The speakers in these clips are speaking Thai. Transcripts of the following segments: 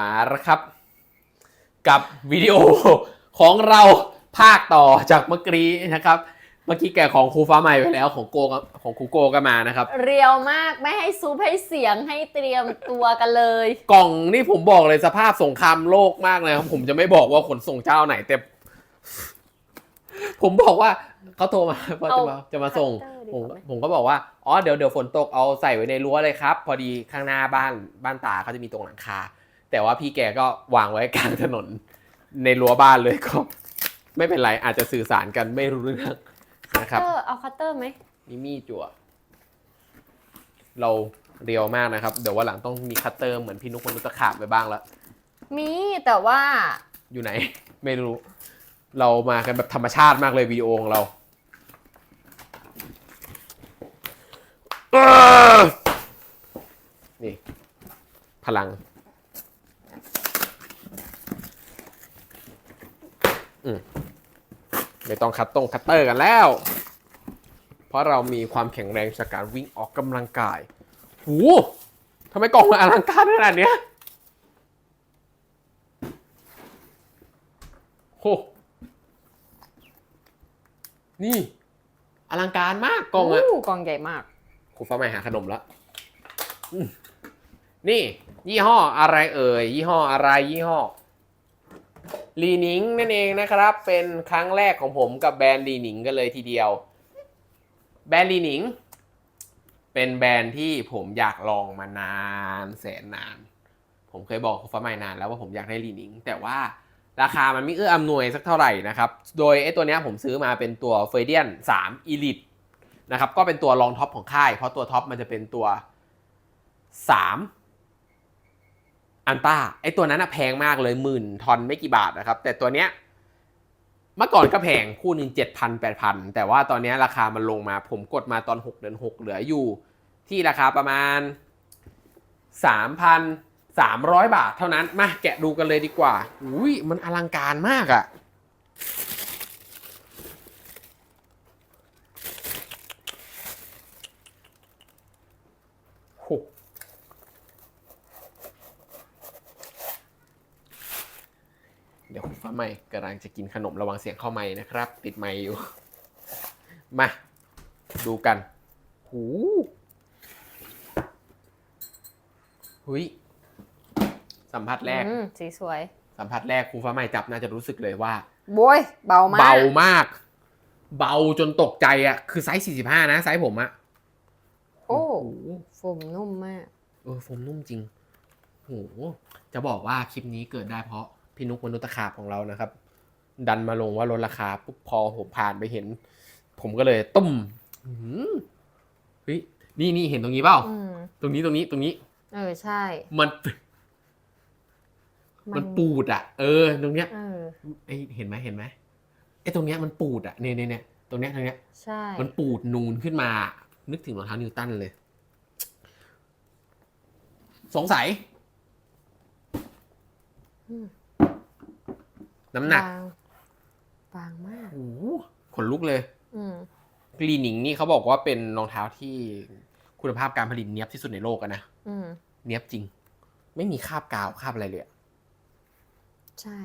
มาแล้วครับ กับวิดีโอของเราภาคต่อจากเมื่อกี้นะครับ เมื่อกี้แกะของครูฟ้าใหม่ไปแล้วของโกก็ของครูโกก็มานะครับ เรียวมากไม่ให้ซูปให้เสียงให้เตรียมตัวกันเลย กล่องนี่ผมบอกเลยสภาพสงครามโลกมากเลยครับผมจะไม่บอกว่าขนส่งเจ้าไหนแต่ผมบอกว่าเขาโทรมาว่าจะมาเอาจะมาส่งคัตเตอร์ดีผมกว่าไหมผมก็บอกว่าอ๋อเดี๋ยวเดี๋ยวฝนตกเอาใส่ไว้ในรั้วเลยครับ พอดีข้างหน้าบ้านบ้านตาเขาจะมีตรงหลังคา แต่ว่าพี่แกก็วางไว้กลางถนนในรั้วบ้านเลยก็ไม่เป็นไรอาจจะสื่อสารกันไม่รู้เรื่องนะครับเตอร์เอาคัตเตอร์ไหมมีมีดจั่วเราเรียวมากนะครับ เดี๋ยววันหลังต้องมีคัตเตอร์เหมือนพี่นุกมนุษย์ตะขาบไปบ้างละมีแต่ว่า อยู่ไหน ไม่รู้ เรามากันแบบธรรมชาติมากเลยวิดีโอของเราเอ้อนี่ พลัง อืม ไม่ต้องคัตตรงคัตเตอร์กันแล้ว เพราะเรามีความแข็งแรงจากการวิ่งออกกำลังกาย หูทำไมกล่องมันอลังการขนาดเนี้ยโหนี่อลังการมากกล่องอะกล่องใหญ่มากครูฟ้าใหม่หาขนมแล้วอืมนี่ ยี่ห้ออะไรเอ่ยยี่ห้ออะไรยี่ห้อ ลีนิงนั่นเองนะครับ เป็นครั้งแรกของผมกับแบรนด์ลีนิงกันเลยทีเดียว แบรนด์ลีนิงเป็นแบรนด์ที่ผมอยากลองมานานแสนนาน ผมเคยบอกครูฟ้าใหม่นานแล้วว่าผมอยากได้ลีนิง แต่ว่าราคามันไม่เอื้ออำนวยสักเท่าไหร่นะครับ โดยไอ้ตัวนี้ผมซื้อมาเป็นตัวเฟเดียน3 Elite นะครับ ก็เป็นตัวรองท็อปของค่าย เพราะตัวท็อปมันจะเป็นตัว 3 อันต้าไอ้ตัวนั้นอะแพงมากเลยหมื่นทอนไม่กี่บาทนะครับ แต่ตัวเนี้ยเมื่อก่อนก็แพงคู่หนึ่งเจ็ดพันแปดพันแต่ว่าตอนเนี้ยราคามันลงมาผมกดมาตอนหกเดือนหกเหลืออยู่ ที่ราคาประมาณสามพันสามร้อยบาทเท่านั้น มาแกะดูกันเลยดีกว่าอุ้ยมันอลังการมากอะหเดี๋ยวคุณ ฟ้าใหม่กำลังจะกินขนมระวังเสียงเข้าไม้นะครับ ติดไม้อยู่ มา ดูกัน หูหุยสัมผัสแรก อืมสีสวย สัมผัสแรกครูฟ้าใหม่จับน่าจะรู้สึกเลยว่า โบยเบามาก เบามาก เบาจนตกใจอะคือไซส์45นะไซส์ผมอะโอ้โหโฟมนุ่มมาก เออโฟมนุ่มจริงโหจะบอกว่าคลิปนี้เกิดได้เพราะ พี่นุกมนุษย์ตะขาบของเรานะครับ ดันมาลงว่าลดราคาปุ๊บพอผมผ่านไปเห็น ผมก็เลยตุ้มหืมเฮ้ยนี่นี่เห็นตรงนี้เปล่าอืมตรงนี้ตรงนี้ตรงนี้ เออใช่ มันมันปูดอะเออ ตรงเนี้ยเออไอยเห็นไหมเห็นไหมไอตรงเนี้ยมันปูดอะเนี่ยเนี่ยเนี่ยตรงเนี้ยตรงเนี้ยใช่ มันปูดนูนขึ้นมา นึกถึงรองเท้านิวตันเลย สงสัยอืม น้ำหนักบางบางมากโอ้โหขนลุกเลย อืมกรีนิงนี่เขาบอกว่าเป็นรองเท้าที่คุณภาพการผลิตเนี้ยบที่สุดในโลกอะนะอืมเนี้ยบจริง ไม่มีคราบกาวคราบอะไรเลยอะใช่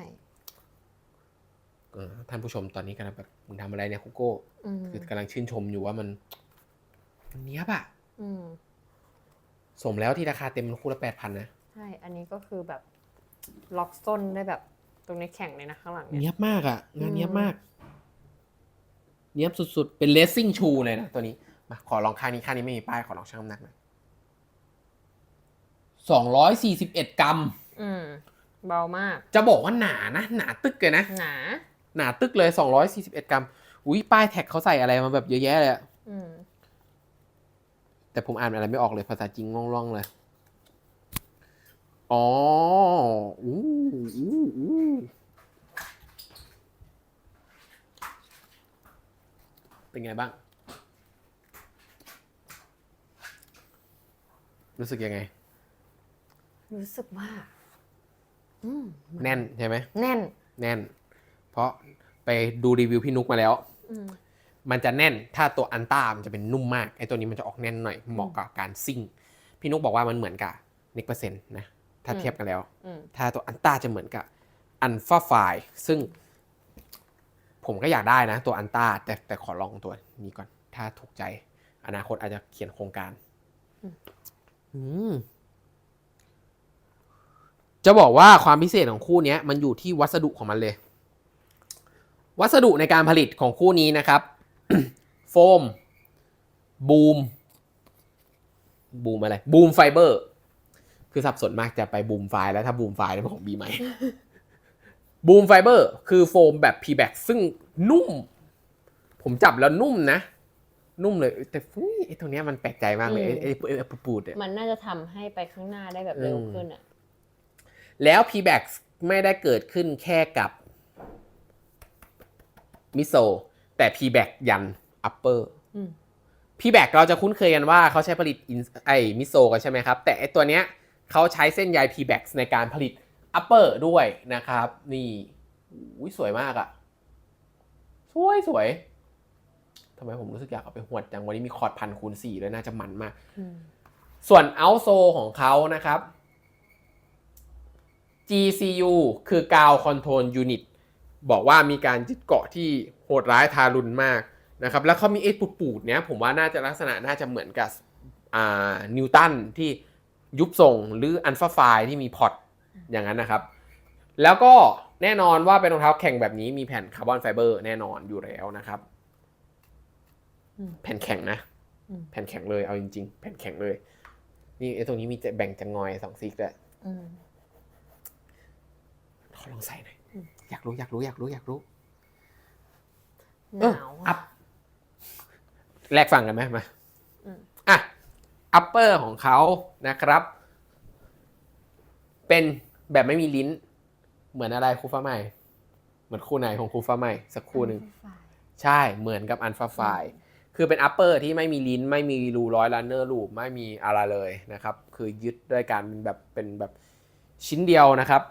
เออท่านผู้ชมตอนนี้กำลังแบบมึงทำอะไรเนี่ยคุโก้อืมคือกำลังชื่นชมอยู่ว่ามันมันเนี้ยบอะอืมสมแล้วที่ราคาเต็มมันคู่ละแปดพันนะ ใช่ อันนี้ก็คือแบบล็อกส้นได้แบบ ตรงนี้แข็งเลยนะข้างหลังเนี่ย เนี้ยบมากอะงานเนี้ยบอืมมาก เนี้ยบสุดๆ เป็นเลสซิ่งชูเลยนะตัวนี้ มาขอลองข้างนี้ข้างนี้ไม่มีป้ายขอลองชั่งน้ำหนักหน่อยสองร้อยสี่สิบเอ็ดกรัม อืม เบามาก จะบอกว่าหนานะ หนาตึกเลยนะ หนา หนาตึกเลยสองร้อยสี่สิบเอ็ดกรัม อุ้ยป้ายแท็กเขาใส่อะไรมาแบบเยอะแยะเลยอะอืม แต่ผมอ่านอะไรไม่ออกเลยภาษาจริงล่องๆเลย อ๋ออู้อู้อู้เป็นไงบ้าง รู้สึกยังไง รู้สึกว่า อืมแน่นใช่ไหม แน่น แน่น เพราะไปดูรีวิวพี่นุกมาแล้ว อืม มันจะแน่น ถ้าตัวอันต้ามันจะเป็นนุ่มมาก ไอ้ตัวนี้มันจะออกแน่นหน่อย เหมาะกับการซิ่ง พี่นุกบอกว่ามันเหมือนกับนิกเปอร์เซ็นต์นะ ถ้าอืมเทียบกันแล้วอืมถ้าตัวอันต้าจะเหมือนกับอันฟาไฟซึ่ง ผมก็อยากได้นะ ตัวอันต้าแต่แต่ขอลองตัวนี้ก่อน ถ้าถูกใจ อนาคตอาจจะเขียนโครงการอืมจะบอกว่าความพิเศษของคู่เนี้ยมันอยู่ที่วัสดุของมันเลย วัสดุในการผลิตของคู่นี้นะครับ โฟม บูม บูมอะไร บูมไฟเบอร์ คือสับสนมากจะไปบูมไฟแล้วถ้าบูมไฟแล้วเป็นของบีไหมบูมไฟเบอร์คือโฟมแบบพีแบ็กซึ่งนุ่ม ผมจับแล้วนุ่มนะ นุ่มเลย แต่ฟุ้ยไอ้ตรงเนี้ยมันแปลกใจมากเลยไอ้ไอ้ไอ้ไอ้ปูดๆเนี่ยมันน่าจะทำให้ไปข้างหน้าได้แบบเร็วอืมขึ้นอะแล้ว p b a c ไม่ได้เกิดขึ้นแค่กับมิโซแต่ p b a c ยัน upper อืม p b a c เราจะคุ้นเคยกันว่าเขาใช้ผลิต in- ไอ้มิโซกันใช่ไหมครับ แต่ไอ้ตัวเนี้ย เขาใช้เส้นใย p b a c ในการผลิต upper ด้วยนะครับ นี่อุ้ยสวยมากอะสวยสวยทำไมผมรู้สึกอยากเอาไปหวดจังวันนี้มีคอร์ดพันคูณสี่เลยน่าจะมันมากอืมส่วน outsole ของเขานะครับ GCU คือกาวคอนโทรลยูนิตบอกว่ามีการยึดเกาะที่โหดร้ายทารุณมากนะครับ แล้วเขามีไอ้ปูดๆเนี้ยผมว่าน่าจะลักษณะน่าจะเหมือนกับอ่านิวตันที่ ยุบส่งหรืออันฟาไฟที่มีพอร์ตอย่างนั้นนะครับ แล้วก็แน่นอนว่าเป็นรองเท้าแข่งแบบนี้มีแผ่นคาร์บอนไฟเบอร์แน่นอนอยู่แล้วนะครับอืมแผ่นแข็งนะอืมแผ่นแข็งเลยเอาจริง ๆ แผ่นแข็งเลย นี่ไอ้ตรงนี้มีจะแบ่งจะงอยสองซิกด้วยอืมขอลองใส่หน่อยอืมอยากรู้อยากรู้อยากรู้อยากรู้หเออนาวอัอะพแลกฟังกันไหมมาอืมอะ อัปเปอร์ของเขานะครับ เป็นแบบไม่มีลิ้น เหมือนอะไรครูฟ้าใหม่ เหมือนคู่ไหนของครูฟ้าใหม่สักคู่หนึ่งใช่เหมือนกับอันฟาไฟคือเป็นอัปเปอร์ที่ไม่มีลิ้น ไม่มีรูร้อยลันเนอร์ลูปไม่มีอะไรเลยนะครับ คือยึดด้วยการเป็นแบบเป็นแบบชิ้นเดียวนะครับ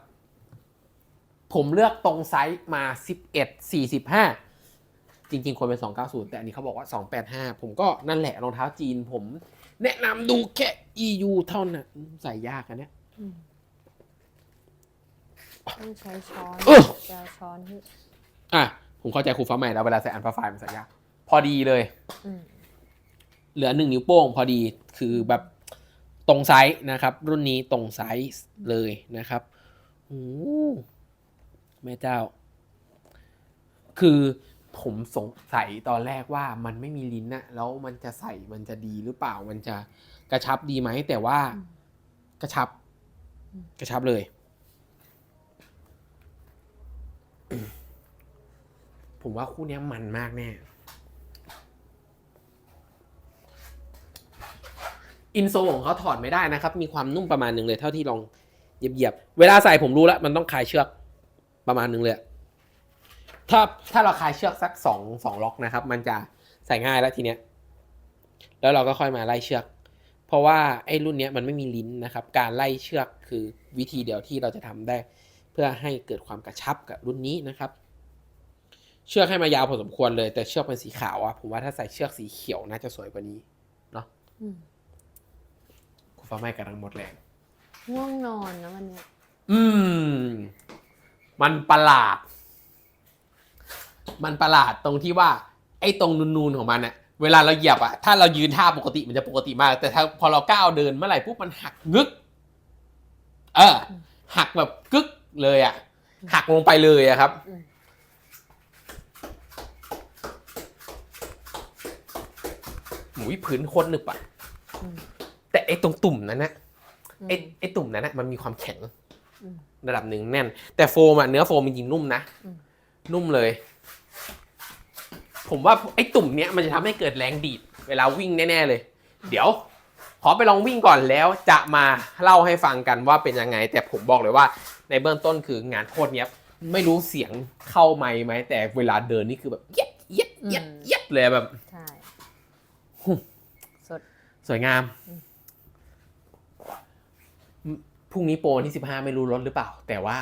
ผมเลือกตรงไซส์มา 11 45 จริงๆ ควรเป็น 290 แต่อันนี้เขาบอกว่า 285 ผมก็นั่นแหละรองเท้าจีนผม แนะนำดูแค่ EU เท่านั้นใส่ยากอันเนี้ยอืมต้องใช้ช้อนเออจะเอาช้อนที่อะผมเข้าใจครูฟ้าใหม่แล้วเวลาใส่อันฟาไฟมันใส่ยาก พอดีเลย อืมเหลือหนึ่งนิ้วโป้งพอดีคือแบบตรงไซส์นะครับ รุ่นนี้ตรงไซส์เลยนะครับโอ้โหแม่เจ้า คือ ผมสงสัยตอนแรกว่ามันไม่มีลิ้นนะแล้วมันจะใส่มันจะดีหรือเปล่ามันจะกระชับดีไหมแต่ว่ากระชับ กระชับเลย ผมว่าคู่นี้มันมากแน่อินโซของเขาถอดไม่ได้นะครับ มีความนุ่มประมาณหนึ่งเลยเท่าที่ลองเหยียบๆเวลาใส่ผมรู้แล้ว มันต้องคลายเชือกประมาณหนึ่งเลย ถ้าถ้าเราคลายเชือกสักสองสองล็อกนะครับ มันจะใส่ง่ายแล้วทีเนี้ย แล้วเราก็ค่อยมาไล่เชือก เพราะว่าไอ้รุ่นเนี้ยมันไม่มีลิ้นนะครับ การไล่เชือกคือวิธีเดียวที่เราจะทำได้ เพื่อให้เกิดความกระชับกับรุ่นนี้นะครับ เชือกให้มายาวพอสมควรเลย แต่เชือกเป็นสีขาวอะผมว่าถ้าใส่เชือกสีเขียวน่าจะสวยกว่านี้อืมคุณฟ้าไม่กำลังหมดแรงง่วงนอนนะวันเนี้ยอืม มันประหลาด มันประหลาดตรงที่ว่าไอ้ตรงนูนๆของมันอะเวลาเราเหยียบอะถ้าเรายืนท่าปกติมันจะปกติมาก แต่ถ้าพอเราก้าวเดินเมื่อไหร่ปุ๊บมันหักงึก เออ หักแบบกึกเลยอะหักลงไปเลยอะครับอืมหมูพื้นโคตรหนึบอะอืมแต่ไอ้ตรงตุ่มนั้นนะอืมไอ้ไอ้ตุ่มนั้นนะมันมีความแข็งอืมระดับหนึ่งแน่น แต่โฟมอะเนื้อโฟมจริงๆนุ่มนะอืมนุ่มเลย ผมว่าไอ้ตุ่มเนี้ยมันจะทำให้เกิดแรงดีด เวลาวิ่งแน่ ๆ เลย เดี๋ยว ขอไปลองวิ่งก่อนแล้วจะมาเล่าให้ฟังกันว่าเป็นยังไง แต่ผมบอกเลยว่าในเบื้องต้นคืองานโคตรเนี้ยบไม่รู้เสียงเข้าไมค์ไหมแต่เวลาเดินนี่คือแบบเย็ดเย็ดเย็ดเย็ดเลยแบบใช่หุ่มสดสวยงามอืมพรุ่งนี้โปรวันที่สิบห้าไม่รู้ลดหรือเปล่า แต่ว่า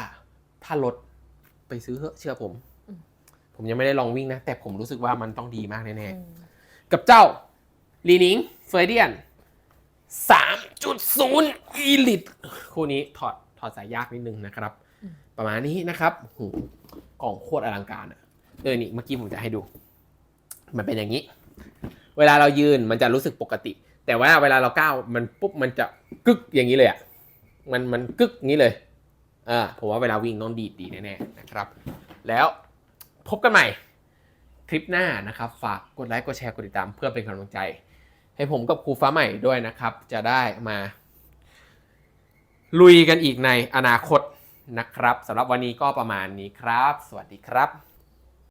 ถ้าลดไปซื้อเถอะเชื่อผม ผมยังไม่ได้ลองวิ่งนะ แต่ผมรู้สึกว่ามันต้องดีมากแน่อืมๆกับเจ้าลีนิงเฟรเดียนสามจุดศูนย์อีลิตคู่นี้ถอดถอดสายยากนิดนึงนะครับ ประมาณนี้นะครับโอ้โหกล่องโคตรอลังการอะเออนี่เมื่อกี้ผมจะให้ดู มันเป็นอย่างนี้ เวลาเรายืนมันจะรู้สึกปกติ แต่ว่าเวลาเราก้าวมันปุ๊บมันจะกึกอย่างนี้เลยอะมันมันกึกอย่างนี้เลยอ่าผมว่าเวลาวิ่งต้องดีดดีแน่ๆนะครับ แล้ว พบกันใหม่คลิปหน้านะครับ ฝากกดไลค์กดแชร์กดติดตามเพื่อเป็นกำลังใจ ให้ผมกับครูฟ้าใหม่ด้วยนะครับ จะได้มา ลุยกันอีกในอนาคตนะครับสำหรับวันนี้ก็ประมาณนี้ครับ สวัสดีครับ